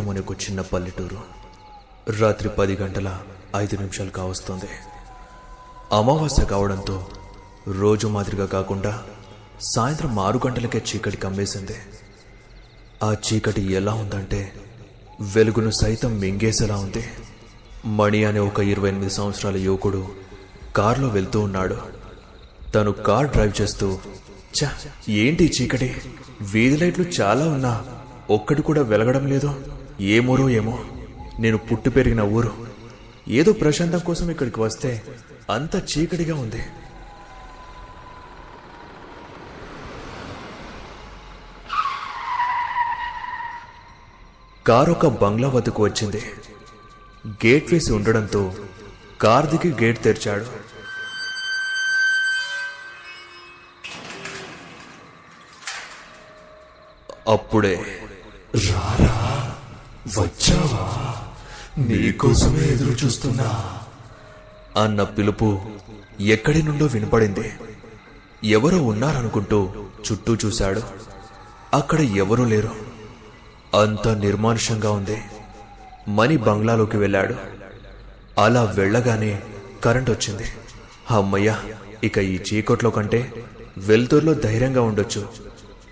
అనే ఒక చిన్న పల్లెటూరు రాత్రి పది గంటల ఐదు నిమిషాలు కావస్తుంది. అమావాస్య కావడంతో రోజు మాదిరిగా కాకుండా సాయంత్రం ఆరు గంటలకే చీకటి కమ్మేసింది. ఆ చీకటి ఎలా ఉందంటే వెలుగును సైతం మింగేసేలా ఉంది. మణి అనే ఒక ఇరవై ఎనిమిది సంవత్సరాల యువకుడు కారులో వెళ్తూ ఉన్నాడు. తను కార్ డ్రైవ్ చేస్తూ చ ఏంటి చీకటి? వీధి లైట్లు చాలా ఉన్నా ఒక్కటి కూడా వెలగడం లేదు. ఏమోరో ఏమో. నేను పుట్టి పెరిగిన ఊరు. ఏదో ప్రశాంతం కోసం ఇక్కడికి వస్తే అంత చీకటిగా ఉంది. కారు ఒక బంగ్లా వద్దకు వచ్చింది. గేట్ వేసి ఉండడంతో కార్ దిగి గేట్ తెరిచాడు. అప్పుడే రారా? వచ్చావా? నీకోసమే ఎదురు చూస్తున్నా. అన్న పిలుపు ఎక్కడి నుండో వినపడింది. ఎవరో ఉన్నారనుకుంటూ చుట్టూ చూశాడు. అక్కడ ఎవరూ లేరు. అంత నిర్మానుషంగా ఉంది. మణి బంగ్లాలోకి వెళ్ళాడు. అలా వెళ్ళగానే కరెంట్ వచ్చింది. అమ్మయ్య ఇక ఈ చీకట్లో కంటే వెలుతురులో ధైర్యంగా ఉండొచ్చు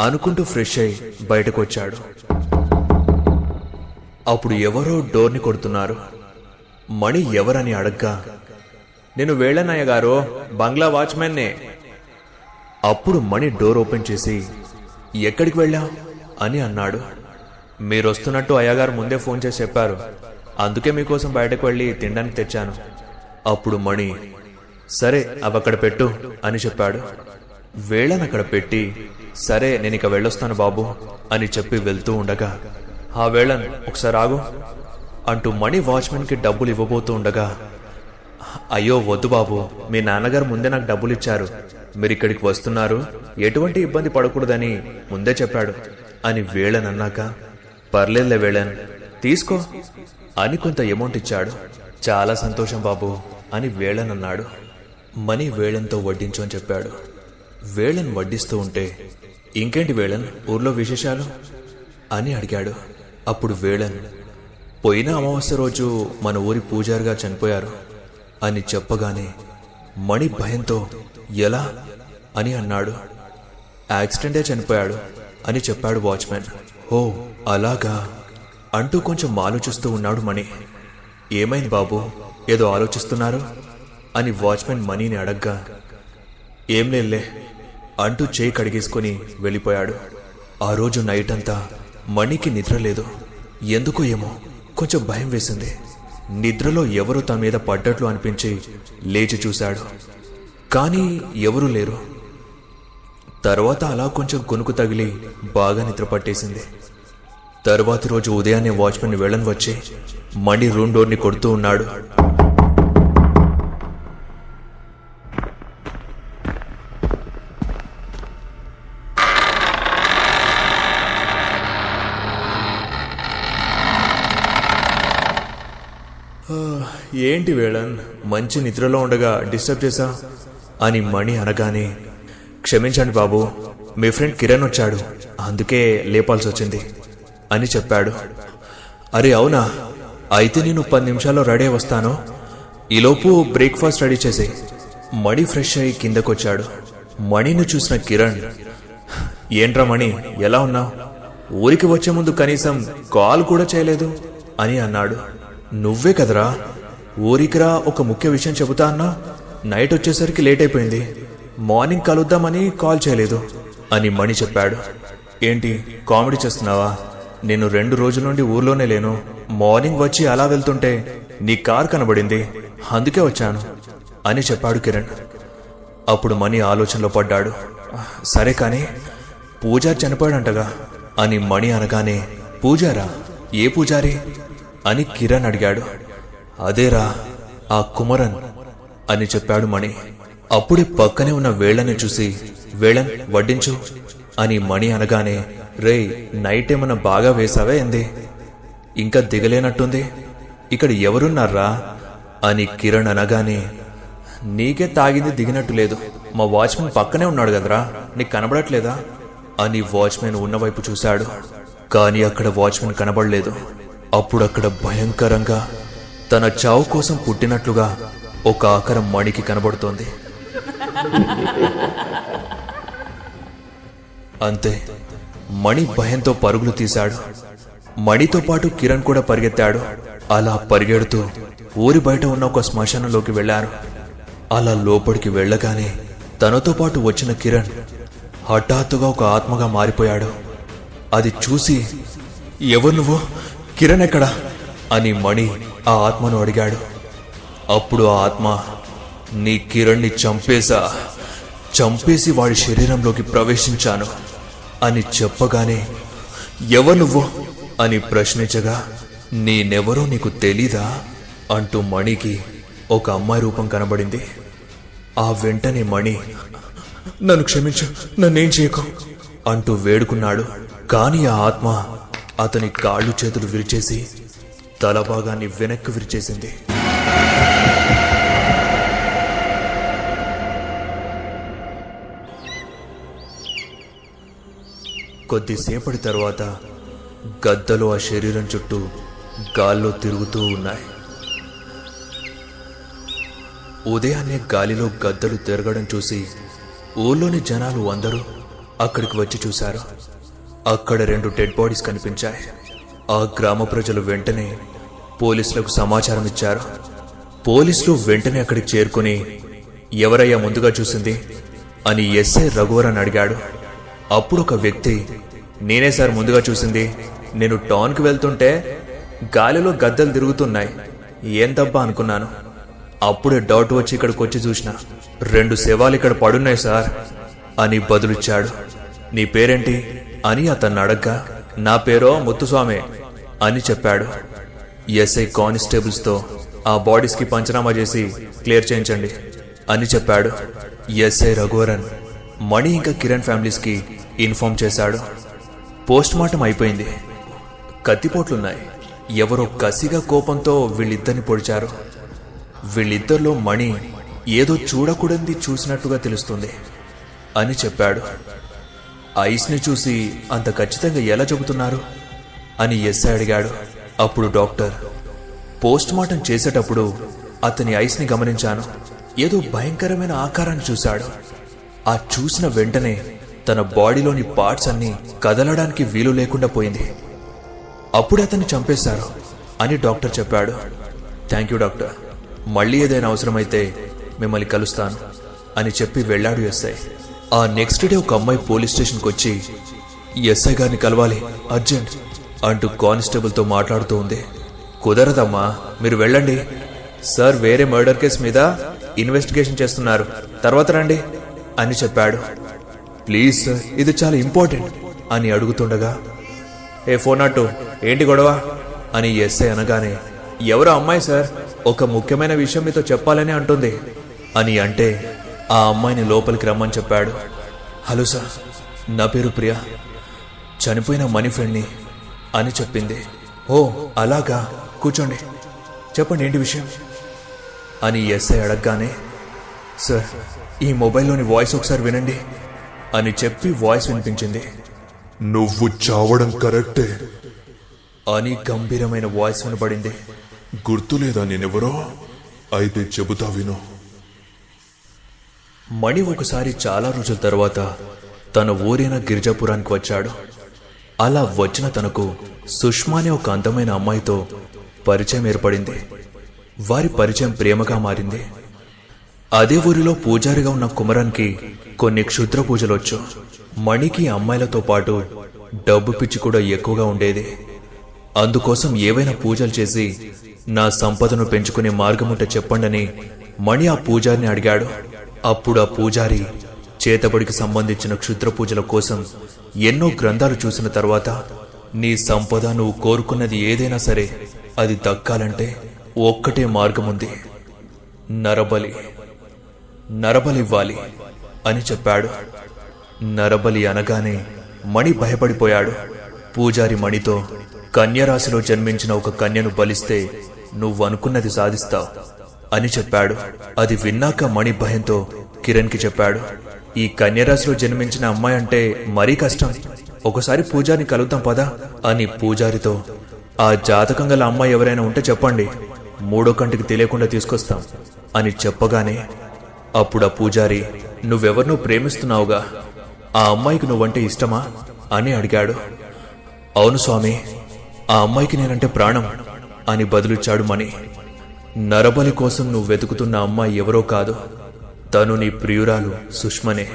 అనుకుంటూ ఫ్రెష్ అయి బయటకు వచ్చాడు. అప్పుడు ఎవరో డోర్ని కొడుతున్నారు. మణి ఎవరని అడగ్గా నేను వేళనయ్య గారు బంగ్లా వాచ్మెన్నే. అప్పుడు మణి డోర్ ఓపెన్ చేసి ఎక్కడికి వెళ్ళా అని అన్నాడు. మీరు వస్తున్నట్టు అయ్యగారు ముందే ఫోన్ చేసి చెప్పారు. అందుకే మీకోసం బయటకు వెళ్ళి తినడానికి తెచ్చాను. అప్పుడు మణి సరే అవి అక్కడ పెట్టు అని చెప్పాడు. వేళనక్కడ పెట్టి సరే నేను ఇక వెళ్ళొస్తాను బాబు అని చెప్పి వెళ్తూ ఉండగా ఆ వేళన్ ఒకసారి ఆగు అంటూ మణి వాచ్మెన్కి డబ్బులు ఇవ్వబోతూ ఉండగా అయ్యో వద్దు బాబు మీ నాన్నగారు ముందే నాకు డబ్బులు ఇచ్చారు. మీరు ఇక్కడికి వస్తున్నారు? ఎటువంటి ఇబ్బంది పడకూడదని ముందే చెప్పాడు అని వేళన్ అన్నాక పర్లేదులే వేళన్ తీసుకో అని కొంత అమౌంట్ ఇచ్చాడు. చాలా సంతోషం బాబు అని వేళన్ అన్నాడు మనీ వేళన్తో వడ్డించు అని చెప్పాడు. వేళన్ వడ్డిస్తూ ఉంటే ఇంకేంటి వేళన్ ఊర్లో విశేషాలు? అని అడిగాడు. అప్పుడు వేళను పోయిన అమావాస్య రోజు మన ఊరి పూజారిగా చనిపోయారు అని చెప్పగానే మణి భయంతో ఎలా అని అన్నాడు. యాక్సిడెంటే చనిపోయాడు అని చెప్పాడు వాచ్మెన్. ఓ అలాగా అంటూ కొంచెం ఆలోచిస్తూ ఉన్నాడు మణి. ఏమైంది బాబు? ఏదో ఆలోచిస్తున్నారు అని వాచ్మెన్ మనీని అడగ్గా ఏం లేదులే అంటూ చేయి కడిగేసుకొని వెళ్ళిపోయాడు. ఆ రోజు నైట్ అంతా మణికి నిద్ర లేదు. ఎందుకో ఏమో కొంచెం భయం వేసింది. నిద్రలో ఎవరు తన మీద పడ్డట్లు అనిపించి లేచి చూశాడు. కానీ ఎవరూ లేరు. తర్వాత అలా కొంచెం కొనుకు తగిలి బాగా నిద్ర పట్టేసింది. తర్వాతి రోజు ఉదయాన్నే వాచ్మెన్ వెళ్ళని వచ్చి మణి రూమ్ డోర్ని కొడుతూ ఉన్నాడు. ఏంటి వేళన్? మంచి నిద్రలో ఉండగా డిస్టర్బ్ చేశా? అని మణి అనగానే క్షమించండి బాబు మీ ఫ్రెండ్ కిరణ్ వచ్చాడు. అందుకే లేపాల్సి వచ్చింది అని చెప్పాడు. అరే అవునా? అయితే నేను పది నిమిషాల్లో రెడీ వస్తాను. ఈలోపు బ్రేక్ఫాస్ట్ రెడీ చేసి. మణి ఫ్రెష్ అయ్యి కిందకొచ్చాడు. మణిని చూసిన కిరణ్ ఏంట్రా మణి ఎలా ఉన్నావు? ఊరికి వచ్చే ముందు కనీసం కాల్ కూడా చేయలేదు? అని అన్నాడు. నువ్వే కదరా? ఊరికిరా ఒక ముఖ్య విషయం చెబుతా అన్నా? నైట్ వచ్చేసరికి లేట్ అయిపోయింది. మార్నింగ్ కలుద్దామని కాల్ చేయలేదు అని మణి చెప్పాడు. ఏంటి కామెడీ చేస్తున్నావా? నేను రెండు రోజుల నుండి ఊర్లోనే లేను. మార్నింగ్ వచ్చి అలా వెళ్తుంటే నీ కార్ కనబడింది. అందుకే వచ్చాను అని చెప్పాడు కిరణ్. అప్పుడు మణి ఆలోచనలో పడ్డాడు. సరే కానీ పూజారి చనిపోయాడంటగా అని మణి అనగానే పూజారా ఏ పూజారి? అని కిరణ్ అడిగాడు. అదేరా ఆ కుమరన్ అని చెప్పాడు మణి. అప్పుడే పక్కనే ఉన్న వేళని చూసి వేళన్ వడ్డించు అని మణి అనగానే రేయ్ నైట్ ఏమన్నా బాగా వేసావే ఎంది ఇంకా దిగలేనట్టుంది. ఇక్కడ ఎవరున్నారా? అని కిరణ్ అనగానే నీకే తాగింది దిగినట్టు లేదు. మా వాచ్మెన్ పక్కనే ఉన్నాడు కదరా. నీకు కనబడట్లేదా? అని వాచ్మెన్ ఉన్నవైపు చూశాడు. కానీ అక్కడ వాచ్మెన్ కనబడలేదు. అప్పుడక్కడ భయంకరంగా తన చావు కోసం పుట్టినట్లుగా ఒక ఆకరం మణికి కనబడుతోంది. అంతే మణి భయంతో పరుగులు తీశాడు. మణితో పాటు కిరణ్ కూడా పరిగెత్తాడు. అలా పరిగెడుతూ ఊరి బయట ఉన్న ఒక శ్మశానంలోకి వెళ్ళారు అలా లోపలికి వెళ్ళగానే తనతో పాటు వచ్చిన కిరణ్ హఠాత్తుగా ఒక ఆత్మగా మారిపోయాడు. అది చూసి ఎవరు నువ్వు? కిరణ్ ఎక్కడా? అని మణి ఆ ఆత్మను అడిగాడు. అప్పుడు ఆ ఆత్మ నీ కిరణ్ని చంపేశా. చంపేసి వాడి శరీరంలోకి ప్రవేశించాను. అని చెప్పగానే ఎవరు నువ్వు? అని ప్రశ్నించగా నేనెవరో నీకు తెలీదా? అంటూ మణికి ఒక అమ్మాయి రూపం కనబడింది. ఆ వెంటనే మణి నన్ను క్షమించు నన్నేం చేయకు అంటూ వేడుకున్నాడు. కాని ఆ ఆత్మ అతని కాళ్ళు చేతులు విరిచేసి తల భాగాన్ని వెనక్కి విరిచేసింది. కొద్దిసేపటి తర్వాత గద్దలు ఆ శరీరం చుట్టూ గాల్లో తిరుగుతూ ఉన్నాయి. ఉదయాన్నే గాలిలో గద్దలు తిరగడం చూసి ఊళ్ళోని జనాలు అందరూ అక్కడికి వచ్చి చూశారు. అక్కడ రెండు డెడ్ బాడీస్ కనిపించాయి. ఆ గ్రామ ప్రజలు వెంటనే పోలీసులకు సమాచారం ఇచ్చారు. పోలీసులు వెంటనే అక్కడికి చేరుకుని ఎవరయ్యా ముందుగా చూసింది? అని ఎస్ఐ రఘువరన్ అడిగాడు. అప్పుడు ఒక వ్యక్తి నేనే సార్ ముందుగా చూసింది. నేను టౌన్కి వెళ్తుంటే గాలిలో గద్దలు తిరుగుతున్నాయి. ఏం తప్ప అనుకున్నాను. అప్పుడే డౌట్ వచ్చి ఇక్కడికి వచ్చి చూసిన. రెండు శవాలు ఇక్కడ పడున్నాయి సార్ అని బదులిచ్చాడు. నీ పేరేంటి? అని అతన్ని అడగ్గా నా పేరో ముత్తుస్వామి. అని చెప్పాడు. ఎస్ఐ కానిస్టేబుల్స్తో ఆ బాడీస్కి పంచనామా చేసి క్లియర్ చేయించండి అని చెప్పాడు. ఎస్ఐ రఘువరన్ మణి ఇంకా కిరణ్ ఫ్యామిలీస్కి ఇన్ఫార్మ్ చేశాడు. పోస్ట్ మార్టం అయిపోయింది. కత్తిపోట్లున్నాయి. ఎవరో కసిగా కోపంతో వీళ్ళిద్దరిని పొడిచారు. వీళ్ళిద్దరిలో మణి ఏదో చూడకూడనిది చూసినట్టుగా తెలుస్తుంది అని చెప్పాడు. ఐస్ని చూసి అంత ఖచ్చితంగా ఎలా చెబుతున్నారు? అని ఎస్ఐ అడిగాడు. అప్పుడు డాక్టర్ పోస్ట్ మార్టం చేసేటప్పుడు అతని ఐస్ని గమనించాను. ఏదో భయంకరమైన ఆకారాన్ని చూశాడు. ఆ చూసిన వెంటనే తన బాడీలోని పార్ట్స్ అన్ని కదలడానికి వీలు లేకుండా పోయింది. అప్పుడు అతన్ని చంపేశారు అని డాక్టర్ చెప్పాడు. Thank you doctor. మళ్ళీ ఏదైనా అవసరమైతే మిమ్మల్ని కలుస్తాను అని చెప్పి వెళ్ళాడు ఎస్ఐ. ఆ నెక్స్ట్ డే ఒక అమ్మాయి పోలీస్ స్టేషన్కి వచ్చి ఎస్ఐ గారిని కలవాలి అర్జెంట్. అంటూ కానిస్టేబుల్తో మాట్లాడుతూ ఉంది. కుదరదమ్మా మీరు వెళ్ళండి. సార్ వేరే మర్డర్ కేసు మీద ఇన్వెస్టిగేషన్ చేస్తున్నారు. తర్వాత రండి అని చెప్పాడు. ప్లీజ్ సార్ ఇది చాలా ఇంపార్టెంట్ అని అడుగుతుండగా ఏ ఫోన్ అట్టు ఏంటి గొడవ? అని ఎస్ఐ అనగానే ఎవరో అమ్మాయి సార్ ఒక ముఖ్యమైన విషయం మీతో చెప్పాలని అంటుంది. అని అంటే ఆ అమ్మాయిని లోపలికి రమ్మని చెప్పాడు. హలో సార్ నా పేరు ప్రియా. చనిపోయిన మనీ ఫ్రెండ్ని అని చెప్పింది. ఓ అలాగా. కూర్చోండి. చెప్పండి ఏంటి విషయం? అని ఎస్ఐ అడగగానే సార్ ఈ మొబైల్లోని వాయిస్ ఒకసారి వినండి అని చెప్పి వాయిస్ వినిపించింది. నువ్వు చావడం కరెక్టే అని గంభీరమైన వాయిస్ వినబడింది. గుర్తులేదా నేనెవరో? అయితే చెబుతా విను. మణి ఒకసారి చాలా రోజుల తర్వాత తన ఊరైన గిరిజాపురానికి వచ్చాడు. అలా వచ్చిన తనకు సుష్మా అనే ఒక అందమైన అమ్మాయితో పరిచయం ఏర్పడింది. వారి పరిచయం ప్రేమగా మారింది. అదే ఊరిలో పూజారిగా ఉన్న కుమరానికి కొన్ని క్షుద్ర పూజలొచ్చు మణికి అమ్మాయిలతో పాటు డబ్బు పిచ్చి కూడా ఎక్కువగా ఉండేది. అందుకోసం ఏవైనా పూజలు చేసి నా సంపదను పెంచుకునే మార్గముంటే చెప్పండని మణి ఆ పూజారిని అడిగాడు. అప్పుడు ఆ పూజారి చేతబడికి సంబంధించిన క్షుద్ర పూజల కోసం ఎన్నో గ్రంథాలు చూసిన తర్వాత నీ సంపద నువ్వు కోరుకున్నది ఏదైనా సరే అది దక్కాలంటే ఒక్కటే మార్గముంది. నరబలి. నరబలివ్వాలి అని చెప్పాడు. నరబలి అనగానే మణి భయపడిపోయాడు. పూజారి మణితో కన్యరాశిలో జన్మించిన ఒక కన్యను బలిస్తే నువ్వనుకున్నది సాధిస్తావు అని చెప్పాడు. అది విన్నాక మణి భయంతో కిరణ్కి చెప్పాడు. ఈ కన్యరాశిలో జన్మించిన అమ్మాయి అంటే మరీ కష్టం. ఒకసారి పూజారిని కలుద్దాం పదా అని పూజారితో ఆ జాతకం గల అమ్మాయి ఎవరైనా ఉంటే చెప్పండి. మూడో కంటికి తెలియకుండా తీసుకొస్తాం అని చెప్పగానే అప్పుడు ఆ పూజారి నువ్వెవరినో ప్రేమిస్తున్నావుగా? ఆ అమ్మాయికి నువ్వంటే ఇష్టమా? అని అడిగాడు. అవును స్వామి ఆ అమ్మాయికి నేనంటే ప్రాణం అని బదులిచ్చాడు మణి. నరబలి కోసం నువ్వు వెతుకుతున్న అమ్మాయి ఎవరో కాదు. తను నీ ప్రియురాలు సుష్మనే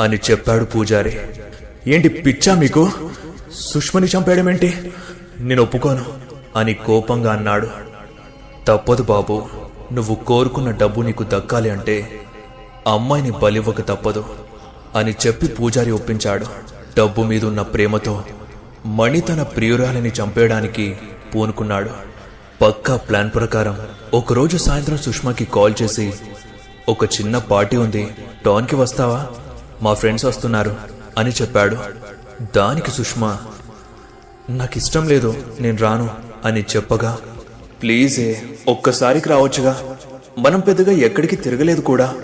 అని చెప్పాడు పూజారి. ఏంటి పిచ్చా మీకు? సుష్మని చంపేయడమేంటి నేను ఒప్పుకోను అని కోపంగా అన్నాడు. తప్పదు బాబు నువ్వు కోరుకున్న డబ్బు నీకు దక్కాలి అంటే అమ్మాయిని బలివ్వక తప్పదు అని చెప్పి పూజారి ఒప్పించాడు. డబ్బు మీదున్న ప్రేమతో మణి తన ప్రియురాలిని చంపేయడానికి పూనుకున్నాడు. పక్కా ప్లాన్ ప్రకారం ఒకరోజు సాయంత్రం సుష్మాకి కాల్ చేసి ఒక చిన్న పార్టీ ఉంది. టౌన్కి వస్తావా? మా ఫ్రెండ్స్ వస్తున్నారు అని చెప్పాడు. దానికి సుష్మా నాకు ఇష్టం లేదు నేను రాను అని చెప్పగా ప్లీజే ఒక్కసారికి రావచ్చుగా. మనం పెద్దగా ఎక్కడికి తిరగలేదు కూడా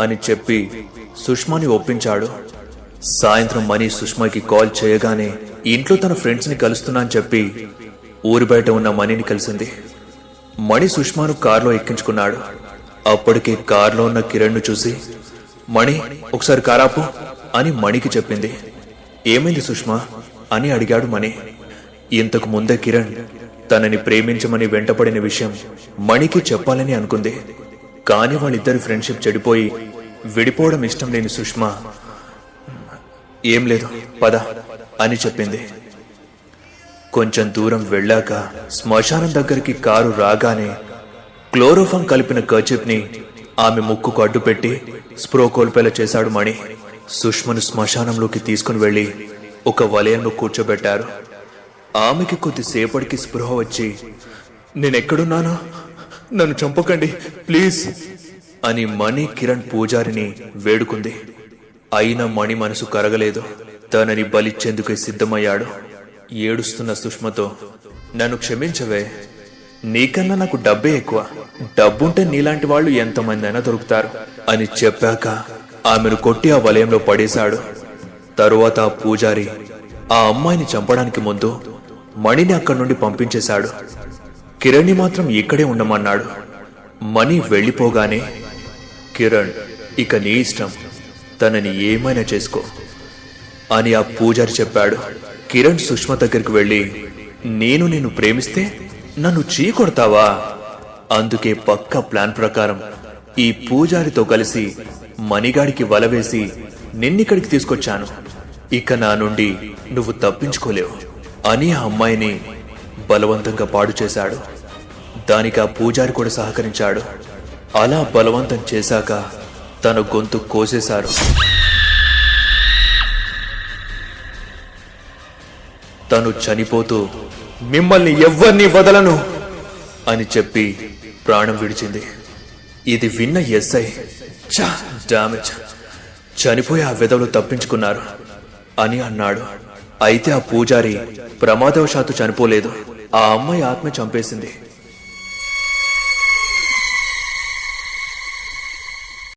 అని చెప్పి సుష్మాని ఒప్పించాడు. సాయంత్రం మనీ సుష్మాకి కాల్ చేయగానే ఇంట్లో తన ఫ్రెండ్స్ని కలుస్తున్నాను కలుస్తున్నా అని చెప్పి ఊరి బయట ఉన్న మనీని కలిసింది. మణి సుష్మాను కారులో ఎక్కించుకున్నాడు. అప్పటికే కారులో ఉన్న కిరణ్ను చూసి మణి ఒకసారి కారాపు అని మణికి చెప్పింది. ఏమైంది సుష్మా? అని అడిగాడు మణి. ఇంతకు ముందే కిరణ్ తనని ప్రేమించమని వెంటపడిన విషయం మణికి చెప్పాలని అనుకుంది. కాని వాళ్ళిద్దరి ఫ్రెండ్షిప్ చెడిపోయి విడిపోవడం ఇష్టం లేని సుష్మా ఏం లేదు పద అని చెప్పింది. కొంచెం దూరం వెళ్ళాక శ్మశానం దగ్గరికి కారు రాగానే క్లోరోఫామ్ కలిపిన కర్చిప్ని ఆమె ముక్కుకు అడ్డుపెట్టి స్ప్రో కోల్పేలా చేశాడు మణి. సుష్మను శ్మశానంలోకి తీసుకుని వెళ్ళి ఒక వలయంలో కూర్చోబెట్టారు. ఆమెకి కొద్దిసేపటికి స్పృహ వచ్చి నేనెక్కడున్నానో? నన్ను చంపకండి ప్లీజ్. అని మణి కిరణ్ పూజారిని వేడుకుంది. అయినా మణి మనసు కరగలేదు. తనని బలిచ్చేందుకే సిద్ధమయ్యాడు. ఏడుస్తున్న సుష్మతో నన్ను క్షమించవే. నీకన్నా నాకు డబ్బే ఎక్కువ. డబ్బుంటే నీలాంటి వాళ్ళు ఎంతమంది అయినా దొరుకుతారు. అని చెప్పాక ఆమెను కొట్టి ఆ వలయంలో పడేశాడు. తరువాత ఆ పూజారి ఆ అమ్మాయిని చంపడానికి ముందు మణిని అక్కడి నుండి పంపించేశాడు. కిరణ్ని మాత్రం ఇక్కడే ఉండమన్నాడు. మణి వెళ్ళిపోగానే కిరణ్ ఇక నీ ఇష్టం. తనని ఏమైనా చేసుకో. అని ఆ పూజారి చెప్పాడు. కిరణ్ సుష్మ దగ్గరికి వెళ్ళి నేను నిన్ను ప్రేమిస్తే నన్ను చీకొడతావా? అందుకే పక్క ప్లాన్ ప్రకారం ఈ పూజారితో కలిసి మణిగాడికి వల వేసి నిన్నిక్కడికి తీసుకొచ్చాను. ఇక నా నుండి నువ్వు తప్పించుకోలేవు. అని ఆ అమ్మాయిని బలవంతంగా పాడు చేశాడు. దానికి ఆ పూజారి కూడా సహకరించాడు. అలా బలవంతం చేశాక తన గొంతు కోసేశారు. తను చనిపోతూ మిమ్మల్ని ఎవ్వరిని వదలను అని చెప్పి ప్రాణం విడిచింది. ఇది విన్న ఎస్ఐ డామేజ్. చనిపోయి ఆ విధవులు తప్పించుకున్నారు అని అన్నాడు. అయితే ఆ పూజారి ప్రమాదవశాత్తు చనిపోలేదు. ఆ అమ్మాయి ఆత్మ చంపేసింది.